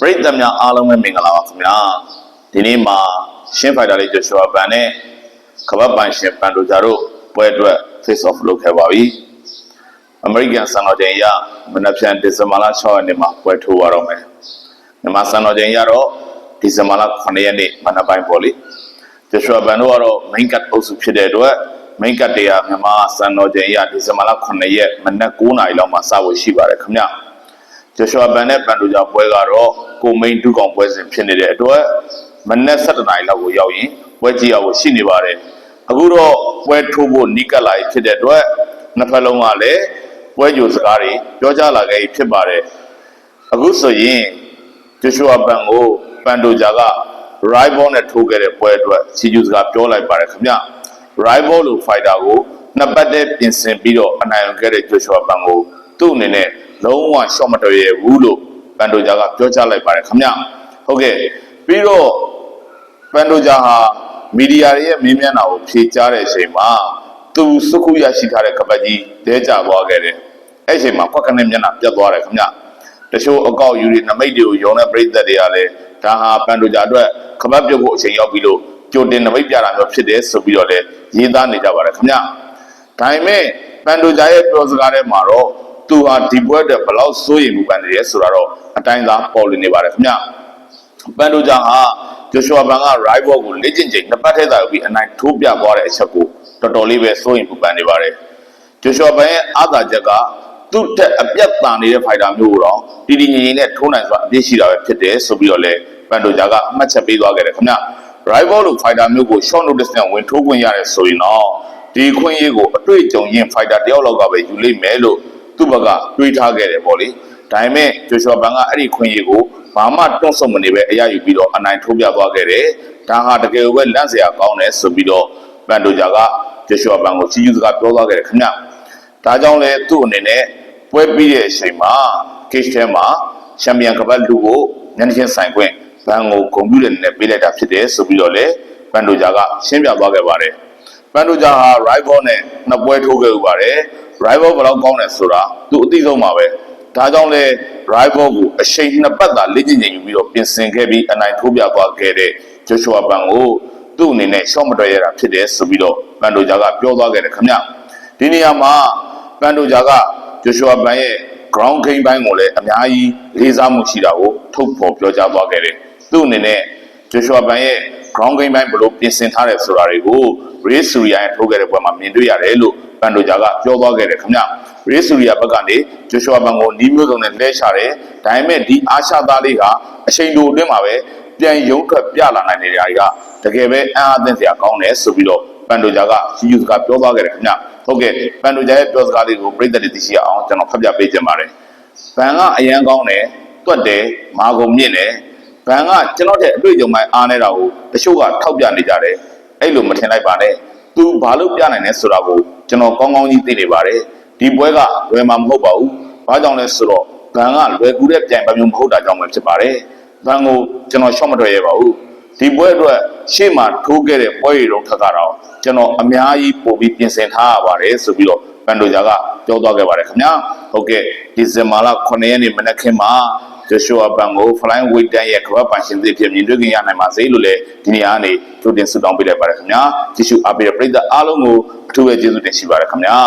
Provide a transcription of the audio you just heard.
ပရိသတ်များအားလုံးပဲမင်္ဂလာပါခင်ဗျာဒီနေ့မှာရှင်းဖိုက်တာလေးဂျိုရှွာဘန်နဲ့ကမ္ဘာ့ပိုင်ရှင်ပန်ဒိုဂျာတို့ပွဲအတွက် face off လုပ်ခဲ့ပါပြီအမေရိကန်စံတော်ချိန်အရမနက်ဖြန်ဒီဇင်ဘာလ6ရက်နေ့မှာပွဲထိုးရတော့မယ်မြန်မာစံတော်ချိန်အရတော့ဒီဇင်ဘာလ9ရက်နေ့မနက်ပိုင်းပေါ့လေဂျိုရှွာဘန်တို့ကတော့ main card အုပ်စုဖြစ်တဲ့အတွက် main card တွေကမြန်မာစံတော်ချိန်အရဒီဇင်ဘာလ9ရက်မနက်9:00နာရီလောက်မှာစဖို့ရှိပါတယ်ခင်ဗျာ ဂျိုရှွာဘန်နဲ့ပန်တိုဂျာပွဲကတော့ကိုမိန်ဒုကောင်ပွဲစဉ်ဖြစ်နေတဲ့အတွက်မနက်7:00နာရီလောက်ကိုရောက်ရင်ပွဲကြည့်ရဖို့ရှိနေပါတယ်အခုတော့ပွဲထိုးဖို့နီးကပ်လာပြီဖြစ်တဲ့အတွက်နှစ်ဖက်လုံးကလည်းပွဲကြိုစကားတွေပြောကြလာခဲ့ပြီဖြစ်ပါတယ်အခုဆိုရင်ဂျိုရှွာဘန်ကိုပန်တိုဂျာက rival နဲ့ထိုးခဲ့တဲ့ပွဲအတွက်စီဂျူစကားပြောလိုက်ပါတယ်ခင်ဗျ rival လို့ fighter ကိုနှစ်ပတ်တည်းပြင်ဆင်ပြီးတော့အနိုင်ရခဲ့တဲ့ဂျိုရှွာဘန်ကိုသူ့အနေနဲ့ လုံးဝ short မတော်ရဘူးလို့ပန်တိုဂျာကပြောကြားလိုက်ပါတယ်ခင်ဗျဟုတ်ကဲ့ပြီးတော့ပန်တိုဂျာဟာမီဒီယာတွေရဲ့မင်းမျက်နှာကိုဖြေကြားတဲ့အချိန်မှာသူစုခုရရှိထားတဲ့ကပတ်ကြီးတဲကြသွားခဲ့တယ်အဲ့ဒီအချိန်မှာခွက်ခနဲ့မျက်နှာပြတ်သွားတယ်ခင်ဗျတချို့အကောက်ယူတွေနမိတ်တွေကိုယုံတဲ့ပြည်သက်တွေကလည်းဒါဟာပန်တိုဂျာအတွက်ကပတ်ပြုတ်ဖို့အချိန်ရောက်ပြီလို့ကြိုတင်နမိတ်ပြတာမျိုးဖြစ်တယ်ဆိုပြီးတော့လည်းရေးသားနေကြပါတယ်ခင်ဗျဒါပေမဲ့ပန်တိုဂျာရဲ့ပြောစကားထဲမှာတော့ သူဟာဒီပွဲအတွက်ဘယ်လောက်စိုးရိမ်မှုပန်နေရဲဆိုတာတော့အတိုင်းသားပေါ်လွင်နေပါတယ်ခင်ဗျပန်တိုဂျာဟာဂျိုရှွာဘန်က rival ကိုလေ့ကျင့်ချိန်နှစ်ပတ်ထဲသာယူပြီးအနိုင်ထိုးပြသွားတဲ့အချက်ကိုတော်တော်လေးပဲစိုးရိမ်မှုပန်နေပါတယ်ဂျိုရှွာဘန်ရဲ့အားသာချက်ကသူ့တက်အပြတ်တန်နေတဲ့ fighter မျိုးကိုတော့တီတီငင်ငင်နဲ့ထိုးနိုင်စွာအပြည့်ရှိတာပဲဖြစ်တယ်ဆိုပြီးတော့လဲပန်တိုဂျာကအမှတ်ချက်ပေးသွားခဲ့တယ်ခင်ဗျ rival လို့ fighter မျိုးကို short notice နဲ့ဝင်ထိုးခွင့်ရတယ်ဆိုရင်တော့ဒီခွင့်ရေးကိုအတွေ့အကြုံရင်း fighter တယောက်လောက်ကပဲယူလိမ့်မယ်လို့ သူ့ဘက်ကတွေးထားခဲ့တယ်ပေါ့လေဒါပေမဲ့ဂျိုရှွာဘန်ကအဲ့ဒီခွင့်ရေးကိုဘာမှတွန့်ဆုတ်မနေပဲအရယူပြီးတော့အနိုင်ထိုးပြသွားခဲ့တယ်ဒါဟာတကယ်ကိုပဲလန့်စရာကောင်းတယ်ဆိုပြီးတော့ပန်တိုဂျာကဂျိုရှွာဘန်ကိုချီးကျူးစကားပြောသွားခဲ့တယ်ခင်ဗျဒါကြောင့်လဲသူ့အနေနဲ့ပွဲပြီးတဲ့အချိန်မှာ cage ထဲမှာချန်ပီယံကပတ်လူကိုညနေချင်းဆိုင်ခွင့်ဘန်ကိုဂုဏ်ပြုတဲ့အနေနဲ့ပေးလိုက်တာဖြစ်တယ်ဆိုပြီးတော့လေပန်တိုဂျာကရှင်းပြသွားခဲ့ပါတယ်ပန်တိုဂျာဟာ rival နဲ့နှစ်ပွဲထိုးခဲ့ဥပါတယ် rival ဘယ်လောက်ကောင်းတယ်ဆိုတာသူအသိဆုံးပါပဲဒါကြောင့်လဲ rival ကိုအချိန်နှစ်ပတ်သာလေ့ကျင့်ချိန်ယူပြီးတော့ပြင်ဆင်ခဲ့ပြီးအနိုင်ထိုးပြသွားခဲ့တဲ့ Joshua ဘန်ကိုသူ့အနေနဲ့ရှော့မတော်ရတာဖြစ်တယ်ဆိုပြီးတော့ပန်တိုဂျာကပြောသွားခဲ့တယ်ခင်ဗျဒီနေရာမှာပန်တိုဂျာက Joshua ဘန်ရဲ့ ground game ဘိုင်းကိုလည်းအများကြီးလေးစားမှုရှိတာကိုထုတ်ဖော်ပြောကြားသွားခဲ့တယ်သူ့အနေနဲ့ Joshua ဘန်ရဲ့ ground game ဘိုင်းဘယ်လိုပြင်ဆင်ထားတယ်ဆိုတာတွေကို Ray Surya ရဲ့ထိုးခဲ့တဲ့ပွဲမှာမြင်တွေ့ရတယ်လို့ပန်တိုဂျာကပြောသွားခဲ့တယ်ခင်ဗျ Ray Surya ဘက်ကနေ Joshua ဘန်ကိုနီးမျိုးစုံနဲ့လဲချတယ်ဒါပေမဲ့ဒီအာရှသားလေးကအချိန်တိုအတွင်းမှာပဲပြန်ရုံးထွက်ပြလာနိုင်တဲ့နေရာတွေကတကယ်ပဲအံ့အားသင့်စရာကောင်းတယ်ဆိုပြီးတော့ပန်တိုဂျာကရှိယူစကားပြောသွားခဲ့တယ်ခင်ဗျဟုတ်ကဲ့ပန်တိုဂျာရဲ့ပြောစကားလေးကိုပြည်သက်တွေသိရှိအောင်ကျွန်တော်ဖတ်ပြပေးခြင်းပါတယ်ဘန်ကအရန်ကောင်းတယ်တွတ်တယ်မာကုန်မြင့်တယ် ဘန်ကကျွန်တော်တဲ့အတွေ့အကြုံမှအားနေတာကိုတချို့ကထောက်ပြနေကြတယ်အဲ့လိုမထင်လိုက်ပါနဲ့သူဘာလို့ပြနိုင်လဲဆိုတာကိုကျွန်တော်ကောင်းကောင်းကြီးသိနေပါတယ်ဒီပွဲကလွယ်မှာမဟုတ်ပါဘူးဘာကြောင့်လဲဆိုတော့ဘန်ကလွယ်ကူတဲ့ပြိုင်ပွဲမျိုးမဟုတ်တာကြောင့်ပဲဖြစ်ပါတယ်ဘန်ကိုကျွန်တော်ရှော့မထွက်ရပါဘူးဒီပွဲအတွက်ရှေ့မှာထိုးခဲ့တဲ့ပွဲရီတော့ထက်ကတော့ကျွန်တော်အများကြီးပို့ပြီးပြင်ဆင်ထားရပါတယ်ဆိုပြီးတော့ပန်တိုဂျာကပြောသွားခဲ့ပါတယ်ခင်ဗျာဟုတ်ကဲ့ဒီဇင်ဘာလ9ရက်နေ့မနက်ခင်းမှာ ဂျိုရှူအာဘန်ကို flying weight တန်းရဲ့ကမ္ဘာပန်ရှင်သစ်ဖြစ်မြင်တွေ့ခင်ရနိုင်ပါစေလို့လည်းဒီနေရာကနေကြိုတင်ဆုတောင်းပေးလိုက်ပါတယ်ခင်ဗျာကြည့်ရှုအားပေးတဲ့ပရိသတ်အားလုံးကိုအထူးပဲကျေးဇူးတင်ရှိပါတယ်ခင်ဗျာ